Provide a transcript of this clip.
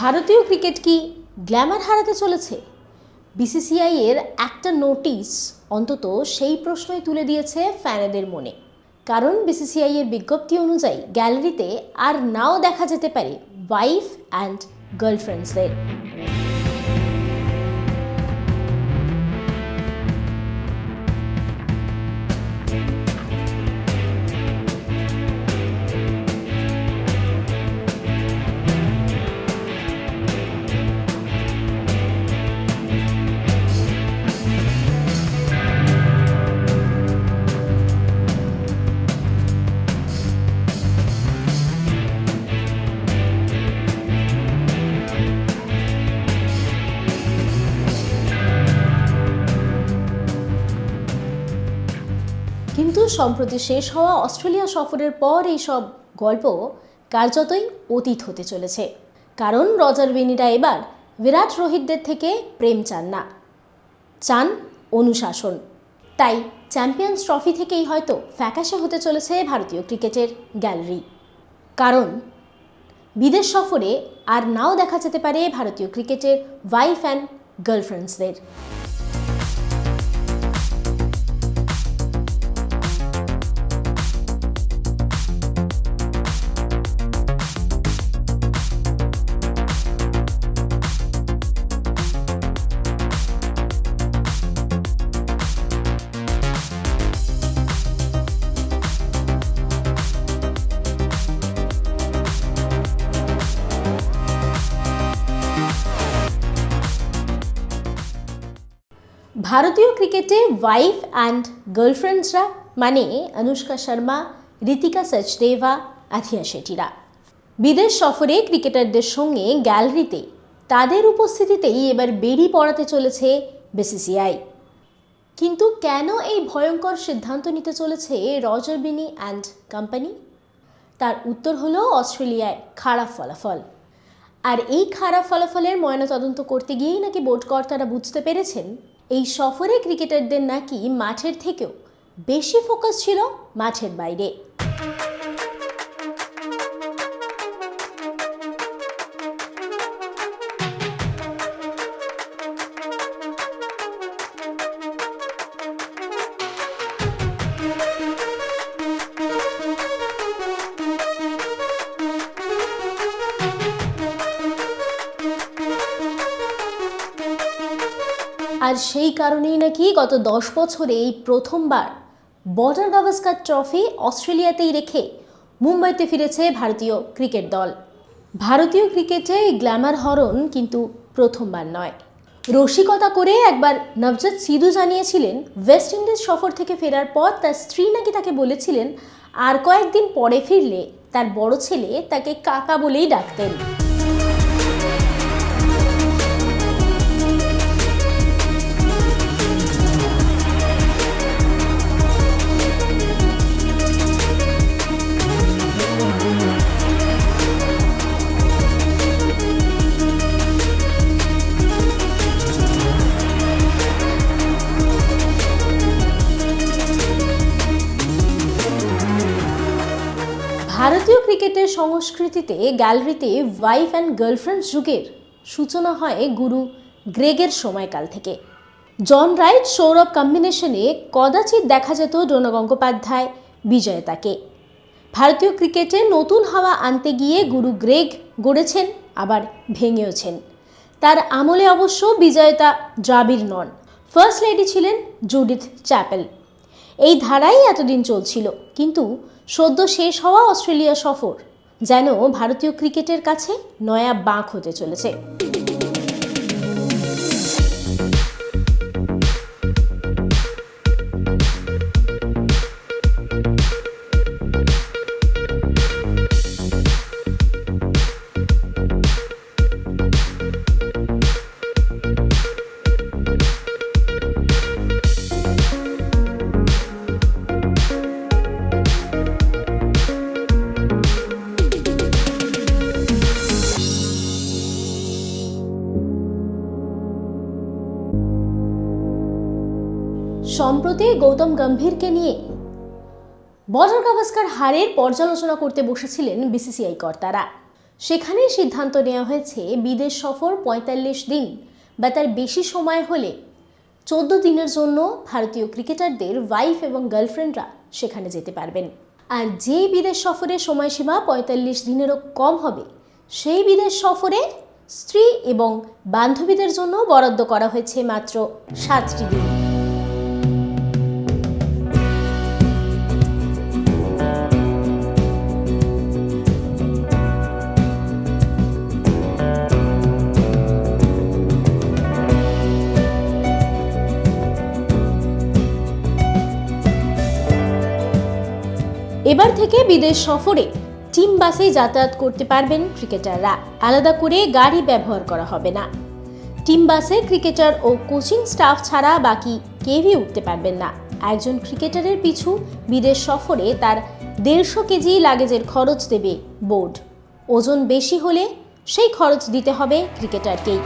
ভারতীয় ক্রিকেট কি গ্ল্যামার হারাতে চলেছে? বিসিসিআই এর একটা নোটিশ অন্তত সেই প্রশ্নই তুলে দিয়েছে ফ্যানেদের মনে। কারণ বিসিসিআই এর বিজ্ঞপ্তি অনুযায়ী গ্যালারিতে আর নাও দেখা যেতে পারে ওয়াইফ অ্যান্ড গার্লফ্রেন্ডসদের সম্প্রতি শেষ হওয়া অস্ট্রেলিয়া সফরের পর এই সব গল্প কার্যতই অতীত হতে চলেছে। কারণ রজার বেনিরা এবার বিরাট রোহিতদের থেকে প্রেম চান না। চান অনুশাসন। তাই চ্যাম্পিয়ন্স ট্রফি থেকেই হয়তো ফ্যাকাশে হতে চলেছে ভারতীয় ক্রিকেটের গ্যালারি। কারণ বিদেশ সফরে আর নাও দেখা যেতে পারে ভারতীয় ক্রিকেটের ওয়াইফ অ্যান্ড গার্লফ্রেন্ডসদের। ভারতীয় ক্রিকেটে ওয়াইফ অ্যান্ড গার্লফ্রেন্ডসরা মানে অনুষ্কা শর্মা ঋতিকা সচদেভা আথিয়া শেঠিরা। বিদেশ সফরে ক্রিকেটারদের সঙ্গে গ্যালারিতে তাদের উপস্থিতিতেই এবার বেরি পড়াতে চলেছে বিসিসিআই কিন্তু কেন এই ভয়ঙ্কর সিদ্ধান্ত নিতে চলেছে রজার বিনি অ্যান্ড কোম্পানি তার উত্তর হলো অস্ট্রেলিয়ায় খারাপ ফলাফল। আর এই খারাপ ফলাফলের ময়নাতদন্ত করতে গিয়েই নাকি বোর্ড কর্তারা বুঝতে পেরেছেন এই সফরে ক্রিকেটারদের নাকি মাঠের থেকেও বেশি ফোকাস ছিল মাঠের বাইরে। আর সেই কারণেই নাকি গত দশ বছরে এই প্রথমবার বর্ডার গাভাস্কার ট্রফি অস্ট্রেলিয়াতেই রেখে মুম্বাইতে ফিরেছে ভারতীয় ক্রিকেট দল। ভারতীয় ক্রিকেটে এই গ্ল্যামার হরণ কিন্তু প্রথমবার নয়। রসিকতা করে একবার নবজাত সিধু জানিয়েছিলেন, ওয়েস্ট ইন্ডিজ সফর থেকে ফেরার পর তার স্ত্রী নাকি তাকে বলেছিলেন, আর কয়েকদিন পরে ফিরলে তার বড় ছেলে তাকে কাকা বলেই ডাকতেন। ভারতীয় সংস্কৃতিতে গ্যালারিতে ওয়াইফ অ্যান্ড গার্লফ্রেন্ড যুগের সূচনা হয় গুরু গ্রেগের সময়কাল থেকে। জন রাইট সৌরভ কম্বিনেশনে কদাচিৎ দেখা যেত ডোনা গঙ্গোপাধ্যায়, বিজয়তাকে। ভারতীয় ক্রিকেটে নতুন হাওয়া আনতে গিয়ে গুরু গ্রেগ গড়েছেন, আবার ভেঙেওছেন। তার আমলে অবশ্য বিজয়তা দ্রাবিড় নন। ফার্স্ট লেডি ছিলেন জুডিথ চ্যাপেল। এই ধারাই এতদিন চলছিল, কিন্তু সদ্য শেষ হওয়া অস্ট্রেলিয়া সফর যেন ভারতীয় ক্রিকেটের কাছে নয়া বাঁক হতে চলেছে। সম্প্রতি গৌতম গম্ভীরকে নিয়ে বর্ডার গাভাস্কার হারের পর্যালোচনা করতে বসেছিলেন বিসিসিআই কর্তারা। সেখানেই সিদ্ধান্ত নেওয়া হয়েছে, বিদেশ সফর পঁয়তাল্লিশ দিন বা তার বেশি সময় হলে চোদ্দ দিনের জন্য ভারতীয় ক্রিকেটারদের ওয়াইফ এবং গার্লফ্রেন্ডরা সেখানে যেতে পারবেন। আর যেই বিদেশ সফরের সময়সীমা পঁয়তাল্লিশ দিনেরও কম হবে, সেই বিদেশ সফরে স্ত্রী এবং বান্ধবীদের জন্য বরাদ্দ করা হয়েছে মাত্র সাতটি দিন। এবার থেকে বিদেশ সফরে টিম বাসে যাতায়াত করতে পারবেন ক্রিকেটাররা। আলাদা করে গাড়ি ব্যবহার করা হবে না। টিম বাসে ক্রিকেটার ও কোচিং স্টাফ ছাড়া বাকি কেউই উঠতে পারবেন না। একজন ক্রিকেটারের পিছু বিদেশ সফরে তার দেড়শো কেজি লাগেজের খরচ দেবে বোর্ড। ওজন বেশি হলে সেই খরচ দিতে হবে ক্রিকেটারকেই।